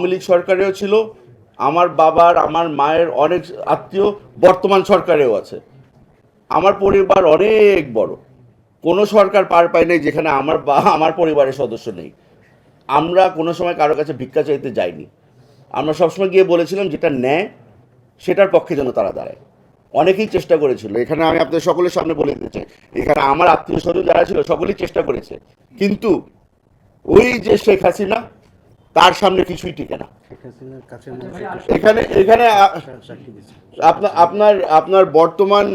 আওয়ামী লীগ সরকারেও ছিল, আমার বাবার, আমার মায়ের অনেক আত্মীয় বর্তমান সরকারেও আছে। আমার পরিবার অনেক বড়। কোনো সরকার পার পায় নাই যেখানে আমার বা, আমার পরিবারের সদস্য নেই। আমরা কোনো সময় কারও কাছে ভিক্ষা চাইতে যাইনি। আমরা সবসময় গিয়ে বলেছিলাম যেটা নেয় সেটার পক্ষে যেন তারা দাঁড়ায়। অনেকেই চেষ্টা করেছিল। এখানে আমি আপনাদের সকলের সামনে বলে দিতে চাই, এখানে আমার আত্মীয় স্বজন যারা ছিল, সকলেই চেষ্টা করেছে। কিন্তু ওই যে শেখ হাসিনা তার সামনে কিছুই টিকে না। এখানে এখানে আপনার আপনার আপনার বর্তমান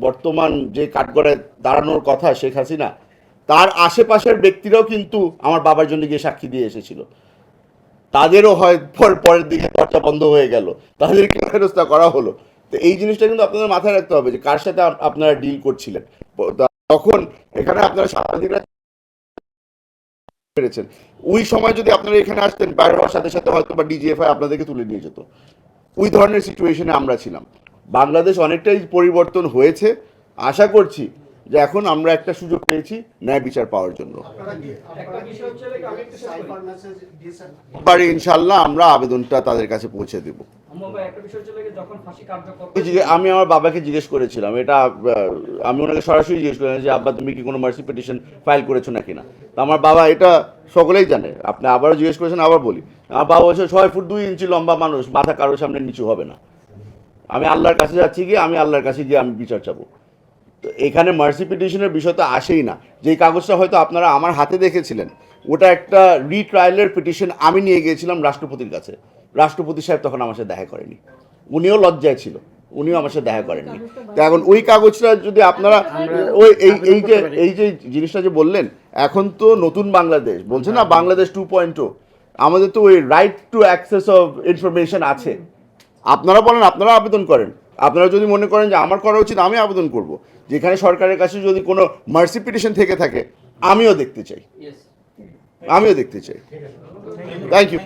বর্তমান যে কাঠগড়ায় দাঁড়ানোর কথা শেখ হাসিনা তার আশেপাশের ব্যক্তিরাও কিন্তু আমার বাবার জন্য গিয়ে সাক্ষী দিয়ে এসেছিল। তাদেরও হয় পর- পরের দিকে দরজা বন্ধ হয়ে গেল। তাদেরকে ফেরস্তা করা হলো। তো এই জিনিসটা কিন্তু আপনাদের মাথায় রাখতে হবে যে কার সাথে আপনারা ডিল করছিলেন। তখন এখানে আপনারা সাংবাদিকরা পেরেছেন। ওই সময় যদি আপনারা এখানে আসতেন বাইরে হওয়ার সাথে সাথে হয়তো বা ডিজিএফআই আপনাদেরকে তুলে নিয়ে যেত। ওই ধরনের সিচুয়েশনে আমরা ছিলাম। বাংলাদেশ অনেকটাই পরিবর্তন হয়েছে। আশা করছি যে এখন আমরা একটা সুযোগ পেয়েছি ন্যায় বিচার পাওয়ার জন্য। ইনশাল্লাহ আমরা আবেদনটা তাদের কাছে পৌঁছে দেব। আমি আমার বাবাকে জিজ্ঞেস করেছিলাম, এটা আমি ওনাকে সরাসরি জিজ্ঞেস করেছিলাম যে, আব্বা, তুমি কি কোনো মার্সি পিটিশন ফাইল করেছ নাকি না? তো আমার বাবা এটা সকলেই জানে। আপনি আবারও জিজ্ঞেস করেছেন, আবার বলি। আমার বাবা বলছে, ছয় ফুট দুই ইঞ্চি লম্বা মানুষ, মাথা কারোর সামনে নিচু হবে না। আমি আল্লাহর কাছে যাচ্ছি গিয়ে, আমি আল্লাহর কাছে গিয়ে আমি বিচার চাবো। তো এখানে মার্সি পিটিশনের বিষয় তো আসেই না। যেই কাগজটা হয়তো আপনারা আমার হাতে দেখেছিলেন ওটা একটা রিট্রায়ালের পিটিশন আমি নিয়ে গিয়েছিলাম রাষ্ট্রপতির কাছে। রাষ্ট্রপতি সাহেব তখন আমার সাথে দেখা করেনি। উনিও লজ্জায় ছিল উনিও আমার সাথে দেখা করেননি। তো এখন ওই কাগজটা যদি আপনারা ওই এই এই যে এই যে জিনিসটা যে বললেন এখন তো নতুন বাংলাদেশ বলছে না বাংলাদেশ টু পয়েন্ট আমাদের তো ওই right to access of information আছে। আপনারা বলেন আপনারা আবেদন করেন। আপনারা যদি মনে করেন যে আমার করা উচিত আমি আবেদন করব। যেখানে সরকারের কাছে যদি কোনো মার্সি পিটিশন থেকে থাকে আমিও দেখতে চাই। আমিও দেখতে চাই। Thank you